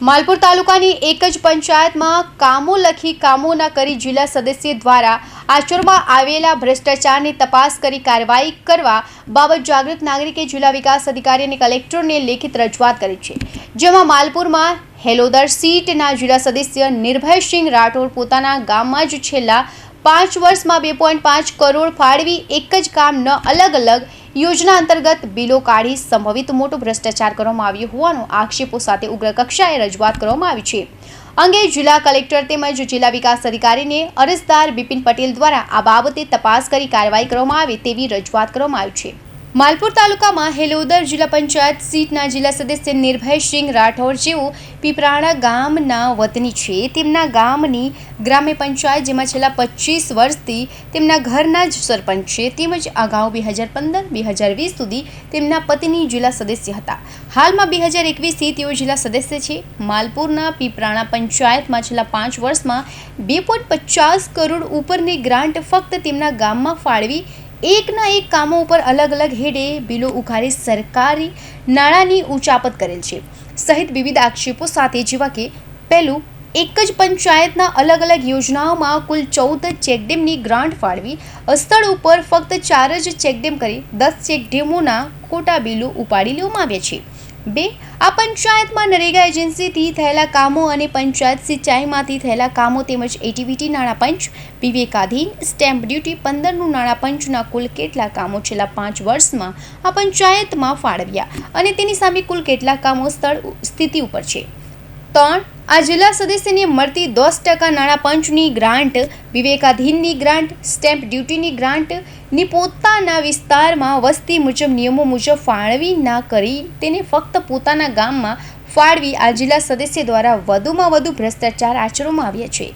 માલપુર તાલુકાની એક જ પંચાયતમાં કામો લખી કામો ના કરી જિલ્લા સદસ્ય દ્વારા આચરણમાં આવેલા ભ્રષ્ટાચારની તપાસ કરી કાર્યવાહી કરવા બાબત જાગૃત નાગરિકે જિલ્લા વિકાસ અધિકારી અને કલેક્ટરને લેખિત રજૂઆત કરી છે. જેમાં માલપુરમાં હેલોદર સીટના જિલ્લા સદસ્ય નિર્ભયસિંહ રાઠોડ પોતાના ગામમાં જ છેલ્લા પાંચ વર્ષમાં બે પોઈન્ટ પાંચ કરોડ ફાળવી એક જ કામનો અલગ અલગ યોજના અંતર્ગત બિલો કાઢી સંભવિત મોટો ભ્રષ્ટાચાર કરવામાં આવ્યો હોવાનો આક્ષેપો સાથે ઉગ્ર કક્ષાએ રજૂઆત કરવામાં આવી છે. અંગે જિલ્લા કલેક્ટર તેમજ જિલ્લા વિકાસ અધિકારીને અરજદાર બિપિન પટેલ દ્વારા આ બાબતે તપાસ કરી કાર્યવાહી કરવામાં આવે તેવી રજૂઆત કરવામાં આવી છે. માલપુર તાલુકામાં હેલોદર જિલ્લા પંચાયત સીટના જિલ્લા સદસ્ય નિર્ભયસિંહ રાઠોડ જેઓ પીપરાણા ગામના વતની છે. તેમના ગામની ગ્રામ્ય પંચાયત, જેમાં છેલ્લા પચીસ વર્ષથી તેમના ઘરના જ સરપંચ છે. તેમજ અગાઉ બે હજાર પંદર, બે હજાર વીસ સુધી તેમના પતિની જિલ્લા સદસ્ય હતા. હાલમાં બે હજાર એકવીસથી તેઓ જિલ્લા સદસ્ય છે. માલપુરના પીપરાણા પંચાયતમાં છેલ્લા પાંચ વર્ષમાં બે પોઈન્ટ પચાસ કરોડ ઉપરની ગ્રાન્ટ ફક્ત તેમના ગામમાં ફાળવી એકના એક કામો ઉપર અલગ અલગ હેડે બિલો ઉઘાડી સરકારી નાણાંની ઉચાપત કરેલ છે. સહિત વિવિધ આક્ષેપો સાથે જેવા કે પહેલું, એક જ પંચાયતના અલગ અલગ યોજનાઓમાં કુલ ચૌદ ચેકડેમની ગ્રાન્ટ ફાળવી સ્થળ ઉપર ફક્ત ચાર જ ચેકડેમ કરી દસ ચેકડેમોના ખોટા બિલો ઉપાડી લેવામાં આવ્યા છે. બે, આ પંચાયતમાં નરેગા એજન્સીથી થયેલા કામો અને પંચાયત સિંચાઈમાંથી થયેલા કામો તેમજ એટીવીટી નાણાં પંચ વિવેકાધીન, સ્ટેમ્પ ડ્યુટી પંદરનું નાણાં પંચના કુલ કેટલા કામો છેલ્લા પાંચ વર્ષમાં આ પંચાયતમાં ફાળવ્યા અને તેની સામે કુલ કેટલા કામો સ્થળ સ્થિતિ ઉપર છે. ત્રણ આ જિલ્લા સદસ્યને મળતી દસ ટકા નાણાં પંચની ગ્રાન્ટ, વિવેકાધીનની ગ્રાન્ટ, સ્ટેમ્પ ડ્યુટીની ગ્રાન્ટની પોતાના વિસ્તારમાં વસ્તી મુજબ નિયમો મુજબ ફાળવી ના કરી તેને ફક્ત પોતાના ગામમાં ફાળવી આ જિલ્લા સદસ્ય દ્વારા વધુમાં વધુ ભ્રષ્ટાચાર આચરવામાં આવ્યા છે.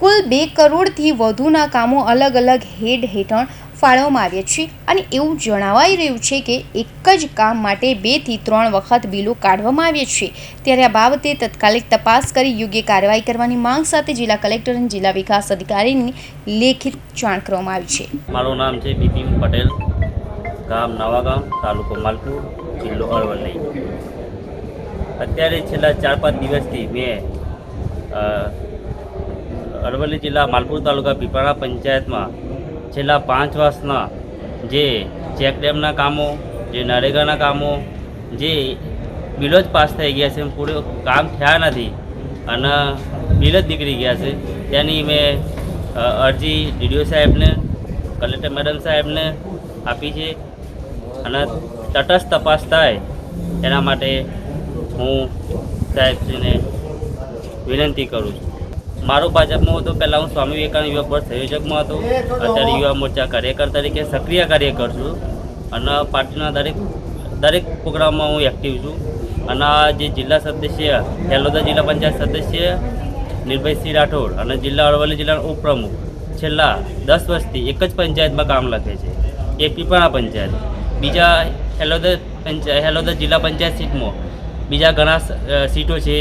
કુલ બે કરોડથી વધુના કામો અલગ અલગ હેડ હેઠળ ફાળવવામાં આવ્યા છે અને એવું જણાવાઈ રહ્યું છે કે એક જ કામ માટે બેથી ત્રણ વખત બિલો કાઢવામાં આવ્યા છે. ત્યારે આ બાબતે તત્કાલિક તપાસ કરી યોગ્ય કાર્યવાહી કરવાની માંગ સાથે જિલ્લા કલેક્ટર અને જિલ્લા વિકાસ અધિકારીની લેખિત જાણ કરવામાં આવી છે. મારું નામ છે બિપિન પટેલ, ગામ નવાગામ, તાલુકો માલપુર, જિલ્લો અરવલ્લી. અત્યારે છેલ્લા ચાર પાંચ દિવસથી મેં અરવલ્લી જિલ્લા માલપુર તાલુકા પીપાળા પંચાયતમાં છેલ્લા પાંચ વર્ષના જે ચેકડેમના કામો, જે નરેગાના કામો, જે બિલો જ પાસ થઈ ગયા છે પૂરું કામ થયા નથી. અને બિલ જ નીકળી ગયા છે. તેની મેં અરજી ડીડીઓ સાહેબને, કલેક્ટર મેડમ સાહેબને આપી છે. અને તટસ્થ તપાસ થાય એના માટે હું સાહેબશ્રીને વિનંતી કરું છું. મારો ભાજપમાં હતો, પહેલાં હું સ્વામી વિવેકાનંદ યુવા પર સંયોજકમાં હતો. અત્યારે યુવા મોરચા કાર્યકર તરીકે સક્રિય કાર્યકર છું. અને પાર્ટીના દરેક દરેક પ્રોગ્રામમાં હું એક્ટિવ છું. અને આ જે જિલ્લા સદસ્ય, હેલોદા જિલ્લા પંચાયત સદસ્ય નિર્ભયસિંહ રાઠોડ અને જિલ્લા અરવલ્લી જિલ્લાના ઉપપ્રમુખ છેલ્લા દસ વર્ષથી એક જ પંચાયતમાં કામ લખે છે. એક પીપળા પંચાયત. બીજા હેલોદર પંચાયત હેલોદર જિલ્લા પંચાયત સીટમાં, બીજા ઘણા સીટો છે.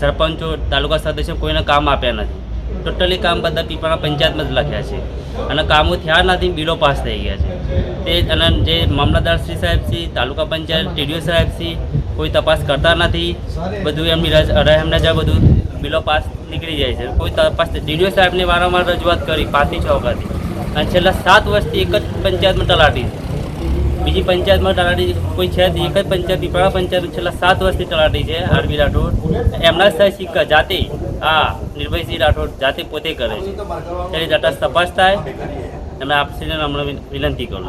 સરપંચો, તાલુકા સદસ્યો કોઈને કામ આપ્યા નથી. ટોટલી કામ બધા પીપાણા પંચાયતમાં જ લખ્યા છે. અને કામો થયા નથી, બિલો પાસ થઈ ગયા છે. તે અને જે મામલતદારશ્રી શ્રી સાહેબ શ્રી તાલુકા પંચાયત ટીડીઓ સાહેબ શ્રી કોઈ તપાસ કરતા નથી. બધું એમની રજ રહેમ રજા બધું બિલો પાસ નીકળી જાય છે. કોઈ તપાસ ડીડીઓ સાહેબને વારંવાર રજૂઆત કરી, પાંચથી છ વખતથી. અને છેલ્લા સાત વર્ષથી એક જ પંચાયતમાં તલાટી છે. બીજી પંચાયતમાં તલાટી કોઈ છે એક જ પંચાયત, પીપાળા પંચાયત છેલ્લા સાત વર્ષથી તલાટી છે, આરબી રાઠોડ. એમના જ સિક્કા જાતે આ નિર્ભયસિંહ રાઠોડ જાતે પોતે કરે છે. તેની તટસ્થ તપાસ થાય. અને આપશ્રીને હમણાં વિનંતી કરું